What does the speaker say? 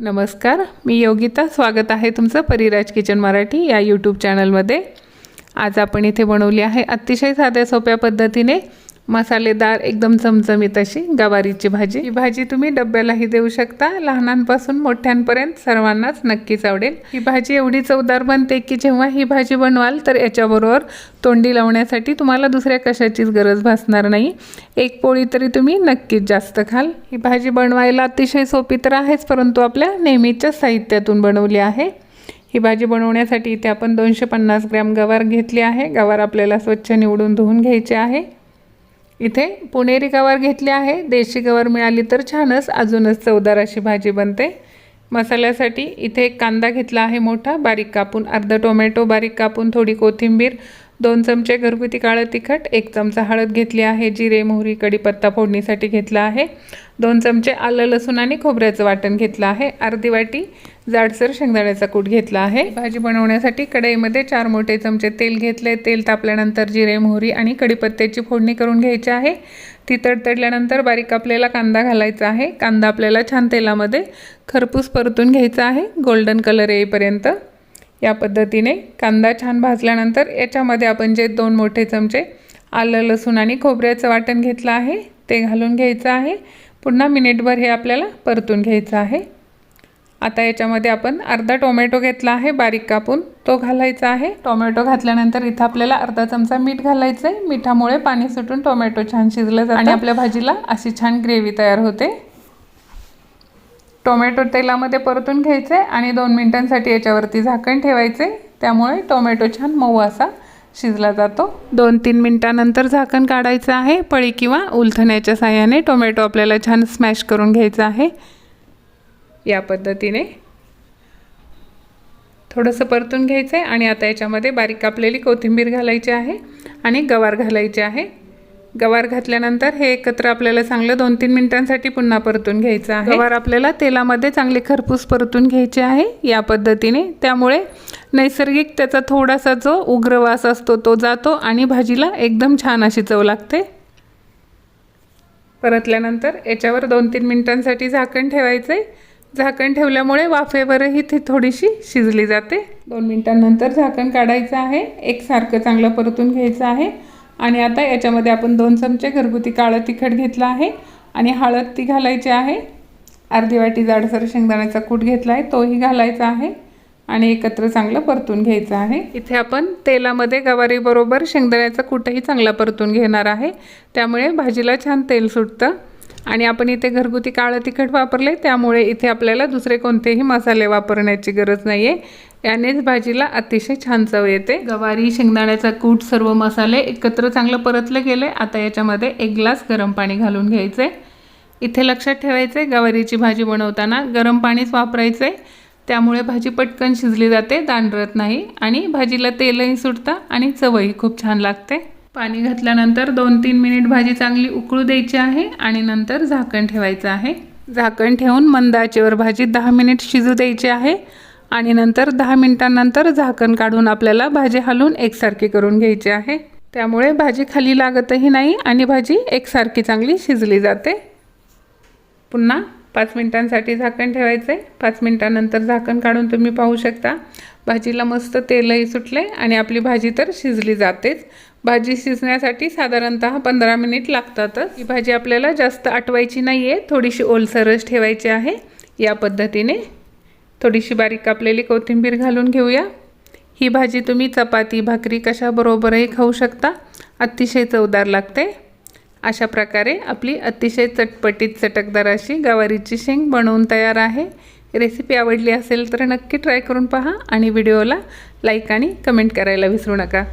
नमस्कार मी योगिता. स्वागत आहे तुमचं परिराज किचन मराठी या यूट्यूब चॅनलमध्ये आज आपण इथे बनवली आहे अतिशय साध्या सोप्या पद्धतीने मसालेदार एकदम चमचमीत अशी गवारीची भाजी. ही भाजी तुम्ही डब्यालाही देऊ शकता. लहानांपासून मोठ्यांपर्यंत सर्वांनाच नक्कीच आवडेल. ही भाजी एवढी चवदार बनते की जेव्हा ही भाजी बनवाल तर याच्याबरोबर तोंडी लावण्यासाठी तुम्हाला दुसऱ्या कशाचीच गरज भासणार नाही. एक पोळी तरी तुम्ही नक्कीच जास्त खाल. ही भाजी बनवायला अतिशय सोपी तर आहेच परंतु आपल्या नेहमीच्या साहित्यातून बनवली आहे. ही भाजी बनवण्यासाठी इथे आपण दोनशे पन्नास ग्रॅम गवार घेतली आहे. गवार आपल्याला स्वच्छ निवडून धुवून घ्यायचे आहे. इथे पुणेरी गवार घेतली आहे. देशी गवार मिळाली तर छानच. अजूनच चवदार अशी भाजी बनते. मसाल्यासाठी इथे एक कांदा घेतला आहे मोठा. बारीक कापून अर्धा टोमॅटो बारीक कापून थोडी कोथिंबीर दोन चमचे घरगुती काळं तिखट एक चमचा हळद घेतली आहे जिरे मोहरी कढीपत्ता फोडणीसाठी घेतला आहे. दोन चमचे आलं लसूण आणि खोबऱ्याचं वाटण घेतलं आहे. अर्धी वाटी जाडसर शेंगदाण्याचा कूट घेतला आहे. भाजी बनवण्यासाठी कढईमध्ये चार मोठे चमचे तेल घेतले. तेल तापल्यानंतर जिरे मोहरी आणि कढीपत्त्याची फोडणी करून घ्यायची आहे. ती तडतडल्यानंतर बारीक आपल्याला कांदा घालायचा आहे. कांदा आपल्याला छान तेलामध्ये खरपूस परतून घ्यायचा आहे. गोल्डन कलर येईपर्यंत या पद्धतीने कांदा छान भाजल्यानंतर याच्यामध्ये आपण जे दोन मोठे चमचे आलं लसूण आणि खोबऱ्याचं वाटण घेतलं आहे ते घालून घ्यायचं आहे. पुन्हा मिनिटभर हे आपल्याला परतून घ्यायचं आहे. आता याच्यामध्ये आपण अर्धा टोमॅटो घेतला आहे बारीक कापून. तो घालायचा आहे. टोमॅटो घातल्यानंतर इथं आपल्याला अर्धा चमचा मीठ घालायचं आहे मिठामुळे पाणी सुटून टोमॅटो छान शिजलं जातं. आणि आपल्या भाजीला अशी छान ग्रेव्ही तयार होते. टोमॅटो तेलामध्ये परतून घ्यायचे आणि दोन मिनटांसाठी याच्यावरती झाकण ठेवायचे. त्यामुळे टोमॅटो छान मऊ असा शिजला जातो. दोन तीन मिनटानंतर झाकण काढायचं आहे. पळी किंवा उलथण्याच्या साह्याने टोमॅटो आपल्याला छान स्मॅश करून घ्यायचं आहे. या पद्धतीने थोडंसं परतून घ्यायचं आहे आणि आता याच्यामध्ये बारीक कापलेली कोथिंबीर घालायची आहे आणि गवार घालायचे आहे. गवार घातल्यानंतर हे एकत्र आपल्याला चांगलं दोन तीन मिनिटांसाठी पुन्हा परतून घ्यायचं आहे. गवार आपल्याला तेलामध्ये चांगले खरपूस परतून घ्यायचे आहे या पद्धतीने. त्यामुळे नैसर्गिक त्याचा थोडासा जो उग्रवास असतो तो जातो आणि भाजीला एकदम छान अशी चव लागते. परतल्यानंतर याच्यावर दोन तीन मिनिटांसाठी झाकण ठेवायचं आहे झाकण ठेवल्यामुळे वाफेवरही ती थोडीशी शिजली जाते. दोन मिनिटांनंतर झाकण काढायचं आहे. एकसारखं चांगलं परतून घ्यायचं आहे. आणि आता याच्यामध्ये आपण दोन चमचे घरगुती काळं तिखट घेतलं आहे आणि हळद ती घालायची आहे. अर्धी वाटी जाडसर शेंगदाण्याचा कूट घेतला आहे तोही घालायचा आहे आणि एकत्र चांगलं परतून घ्यायचं आहे. इथे आपण तेलामध्ये गवारीबरोबर शेंगदाण्याचा कूटही चांगला परतून घेणार आहे. त्यामुळे भाजीला छान तेल सुटतं. आणि आपण इथे घरगुती काळं तिखट वापरले त्यामुळे इथे आपल्याला दुसरे कोणतेही मसाले वापरण्याची गरज नाही आहे यानेच भाजीला अतिशय छान चव येते. गवारी शेंगदाण्याचा कूट सर्व मसाले एकत्र चांगलं परतले गेले. आता याच्यामध्ये एक ग्लास गरम पाणी घालून घ्यायचे. इथे लक्षात ठेवायचे गवारीची भाजी बनवताना गरम पाणीच वापरायचे. त्यामुळे भाजी पटकन शिजली जाते दांडरत नाही आणि भाजीला तेलही सुटतं आणि चवही खूप छान लागते. पाणी घातल्यानंतर दोन तीन मिनिट भाजी चांगली उकळू द्यायची आहे आणि नंतर झाकण ठेवायचं आहे. झाकण ठेवून मंद आचेवर भाजी दहा मिनिट शिजू द्यायची आहे. आणि नंतर दहा मिनिटांनंतर झाकण काढून आपल्याला भाजी हलवून एकसारखी करून घ्यायची आहे. त्यामुळे भाजी खाली लागतही नाही आणि भाजी एकसारखी चांगली शिजली जाते. पुन्हा पाच मिनिटांसाठी झाकण ठेवायचं. आहे पाच मिनिटानंतर झाकण काढून तुम्ही पाहू शकता. भाजीला मस्त तेलही सुटले आणि आपली भाजी तर शिजली जातेच. भाजी शिजण्यासाठी साधारणतः पंधरा मिनिट लागतातच. ही भाजी आपल्याला जास्त आटवायची नाही आहे थोडीशी ओलसरच ठेवायची आहे. या पद्धतीने थोडीशी बारीक कापलेली कोथिंबीर घालून घेऊया. ही भाजी तुम्ही चपाती भाकरी कशाबरोबरही खाऊ शकता. अतिशय चवदार लागते. अशा प्रकारे आपली अतिशय चटपटीत चटकदार अशी गवारीची शेंग बनवून तयार आहे. रेसिपी आवडली असेल तर नक्की ट्राय करून पहा आणि व्हिडिओला लाईक आणि कमेंट करायला विसरू नका.